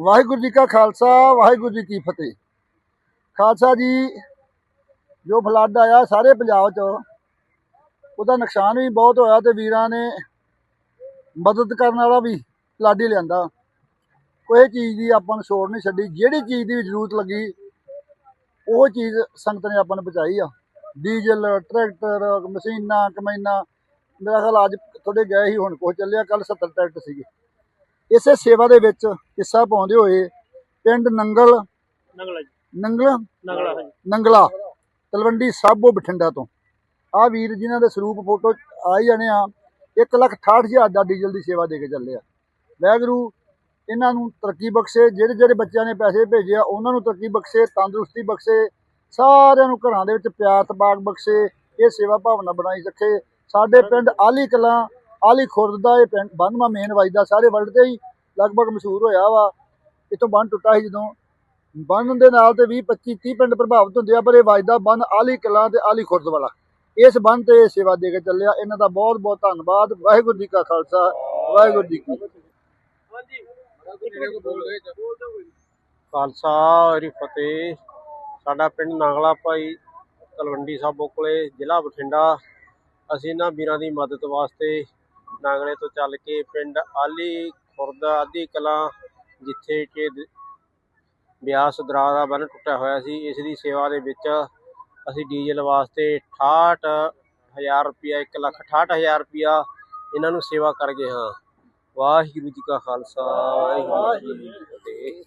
ਵਾਹਿਗੁਰੂ ਜੀ ਕਾ ਖਾਲਸਾ, ਵਾਹਿਗੁਰੂ ਜੀ ਕੀ ਫਤਿਹ। ਖਾਲਸਾ ਜੀ, ਜੋ ਫਲੱਡ ਆਇਆ ਸਾਰੇ ਪੰਜਾਬ 'ਚ, ਉਹਦਾ ਨੁਕਸਾਨ ਵੀ ਬਹੁਤ ਹੋਇਆ ਤੇ ਵੀਰਾਂ ਨੇ ਮਦਦ ਕਰਨ ਵਾਲਾ ਵੀ ਫਲੱਡ ਹੀ ਲਿਆਂਦਾ। ਕੋਈ ਚੀਜ਼ ਦੀ ਆਪਾਂ ਨੂੰ ਛੋੜ ਨਹੀਂ ਛੱਡੀ, ਜਿਹੜੀ ਚੀਜ਼ ਦੀ ਜ਼ਰੂਰਤ ਲੱਗੀ, ਉਹ ਚੀਜ਼ ਸੰਗਤ ਨੇ ਆਪਾਂ ਨੂੰ ਬਚਾਈ ਆ। ਡੀਜ਼ਲ, ਟਰੈਕਟਰ, ਮਸ਼ੀਨਾਂ, ਕਮੈਨਾਂ, ਮੇਰਾ ਖਿਆਲ ਅੱਜ ਥੋੜੇ ਗਏ ਹੀ ਹੁਣ ਕੁਛ ਚੱਲਿਆ ਕੱਲ 70 ਟਰੈਕਟਰ ਸੀਗੇ। ਇਸੇ ਸੇਵਾ ਦੇ ਵਿੱਚ ਹਿੱਸਾ ਪਾਉਂਦੇ ਹੋਏ ਪਿੰਡ ਨੰਗਲ ਨਗਲਾ ਜੀ। ਨੰਗਲ? ਨਗਲਾ ਹਾਂਜੀ। ਨੰਗਲਾ ਤਲਵੰਡੀ ਸਾਬੋ ਬਠਿੰਡਾ ਤੋਂ। ਆ ਵੀਰ ਜਿਨ੍ਹਾਂ ਦੇ ਸਰੂਪ ਫੋਟੋ ਆ ਹੀ ਜਾਣੇ ਆ 168000 ਦਾ ਡੀਜ਼ਲ ਦੀ ਸੇਵਾ ਦੇ ਕੇ ਚੱਲੇ ਆ। ਵੈਗਰੂ ਇਹਨਾਂ ਨੂੰ ਤਰੱਕੀ ਬਖਸ਼ੇ ਜਿਹੜੇ ਜਿਹੜੇ ਬੱਚਿਆਂ ਨੇ ਪੈਸੇ ਭੇਜੇ ਆ ਉਹਨਾਂ ਨੂੰ ਤਰੱਕੀ ਬਖਸ਼ੇ ਤੰਦਰੁਸਤੀ ਬਖਸ਼ੇ ਸਾਰਿਆਂ ਨੂੰ ਘਰਾਂ ਦੇ ਵਿੱਚ ਪਿਆਰ ਤਬਾਕ ਬਖਸ਼ੇ ਇਹ ਸੇਵਾ ਭਾਵਨਾ ਬਣਾਈ ਰੱਖੇ। ਸਾਡੇ ਪਿੰਡ ਆਲੀ ਕਲਾਂ ਆਲੀ ਖੁਰਦ ਦਾ ਇਹ ਪਿੰਡ, ਬੰਨਵਾ ਮੇਨ ਵੱਜਦਾ ਸਾਰੇ ਵਰਲਡ ਤੇ ਹੀ ਲਗਭਗ ਮਸ਼ਹੂਰ ਹੋਇਆ ਵਾ। ਇਤੋਂ ਬੰਨ ਟੁੱਟਾ ਸੀ ਜਦੋਂ। ਬੰਨ ਦੇ ਨਾਲ ਤੇ 20 25 30 ਪਿੰਡ ਪ੍ਰਭਾਵਿਤ ਹੁੰਦੇ ਆ, ਪਰ ਇਹ ਵੱਜਦਾ ਬੰਨ ਆਲੀ ਕਲਾਂ ਤੇ ਆਲੀ ਖੁਰਦ ਵਾਲਾ। ਇਸ ਬੰਨ ਤੇ ਇਹ ਸੇਵਾ ਦੇ ਕੇ ਚੱਲਿਆ। ਇਹਨਾਂ ਦਾ ਬਹੁਤ ਬਹੁਤ ਧੰਨਵਾਦ। ਵਾਹਿਗੁਰੂ ਜੀ ਕਾ ਖਾਲਸਾ, ਵਾਹਿਗੁਰੂ ਜੀ ਕੀ ਖਾਲਸਾ ਹਰੀ ਫਤਿਹ। ਸਾਡਾ ਪਿੰਡ ਨਾਗਲਾ ਭਾਈ ਤਲਵੰਡੀ ਸਾਬੋ ਕੋਲੇ ਜ਼ਿਲ੍ਹਾ ਬਠਿੰਡਾ। ਅਸੀਂ ਇਹਨਾਂ ਵੀਰਾਂ ਦੀ ਮਦਦ ਵਾਸਤੇ ਨਾਗਲੇ ਤੋਂ ਚੱਲ ਕੇ ਪਿੰਡ ਆਲੀ, ਖੁਰਦ ਆਦੀ ਕਲਾਂ, ਜਿੱਥੇ ਕਿ ਬਿਆਸ ਦਰਾ ਦਾ ਬੰਨ ਟੁੱਟਿਆ ਹੋਇਆ ਸੀ, ਇਸ ਦੀ ਸੇਵਾ ਦੇ ਵਿੱਚ ਅਸੀਂ ਡੀਜ਼ਲ ਵਾਸਤੇ 68000 ਰੁਪਇਆ 1 ਲੱਖ 68000 ਰੁਪਇਆ ਇਹਨਾਂ ਨੂੰ ਸੇਵਾ ਕਰ ਗਏ ਹਾਂ। ਵਾਹਿਗੁਰੂ ਜੀ ਕਾ ਖਾਲਸਾ, ਵਾਹਿਗੁਰੂ ਜੀ ਕੀ ਫਤਿਹ।